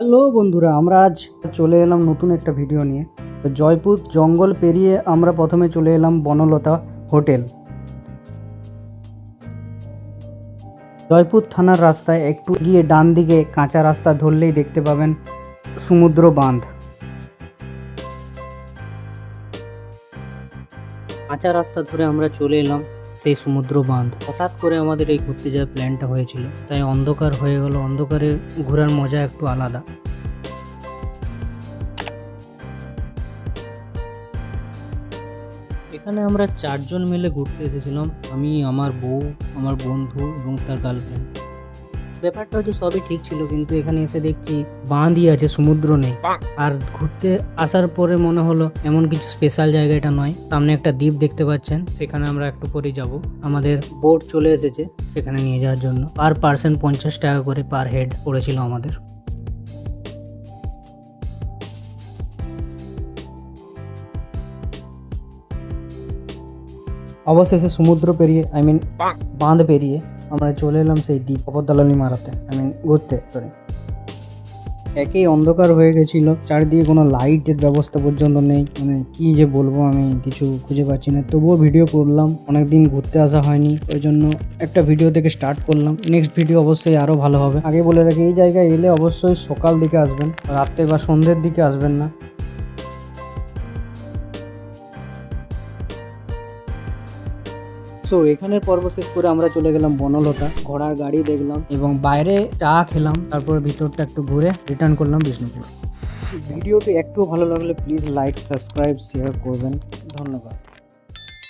Hello বন্ধুরা, আমরা আজ চলে এলাম নতুন একটা ভিডিও নিয়ে। তো জয়পুর জঙ্গল পেরিয়ে আমরা প্রথমে চলে এলাম বনলতা হোটেল। জয়পুর থানার রাস্তায় একটু গিয়ে ডান দিকে কাঁচা রাস্তা ধরলেই দেখতে পাবেন সমুদ্র বাঁধ। কাঁচা রাস্তা ধরে আমরা চলে এলাম সেই সমুদ্র বাঁধ হঠাৎ করে আমাদের এই ঘুরতে যাওয়ার প্ল্যানটা হয়েছিল। তাই অন্ধকার হয়ে গেল। অন্ধকারে ঘোরার মজা একটু আলাদা। এখানে আমরা চারজন মিলে ঘুরতে এসেছিলাম। আমি, আমার বউ, আমার বন্ধু এবং তার গার্লফ্রেন্ড ব্যাপারটা হচ্ছে সবই ঠিক ছিল কিন্তু এখানে এসে দেখছি বাঁধই আছে সমুদ্র নেই। আর ঘুরতে আসার পরে মনে হলো এমন কিছু স্পেশাল জায়গা এটা নয়। সামনে একটা দ্বীপ দেখতে পাচ্ছেন সেখানে আমরা একটু পরেই যাব। আমাদের বোট চলে এসেছে সেখানে নিয়ে যাওয়ার জন্য। পার পার্সন পঞ্চাশ টাকা করে পার হেড পড়েছিল আমাদের। অবশেষে সমুদ্র পেরিয়ে আই মিন বাঁধ পেরিয়ে আমরা চলে এলাম সেই দ্বীপ অপরদালালি মারাতে আই মিন ঘুরতে সরি একেই অন্ধকার হয়ে গেছিল, চারিদিকে কোনো লাইটের ব্যবস্থা পর্যন্ত নেই মানে কি যে বলব আমি কিছু খুঁজে পাচ্ছি না। তবুও ভিডিও করলাম, অনেকদিন ঘুরতে আসা হয়নি, ওই জন্য একটা ভিডিও থেকে স্টার্ট করলাম। নেক্সট ভিডিও অবশ্যই আরও ভালো হবে। আগে বলে রাখি, এই জায়গায় এলে অবশ্যই সকাল দিকে আসবেন, রাত্রে বা সন্ধ্যের দিকে আসবেন না। সো এখানের পর্ব শেষ করে আমরা চলে গেলাম বনলতা। ঘোড়ার গাড়ি দেখলাম এবং বাইরে চা খেলাম, তারপর ভিতরটা একটু ঘুরে রিটার্ন করলাম বিষ্ণুপুর। ভিডিওটি একটু ভালো লাগলে প্লিজ লাইক সাবস্ক্রাইব শেয়ার করবেন। ধন্যবাদ।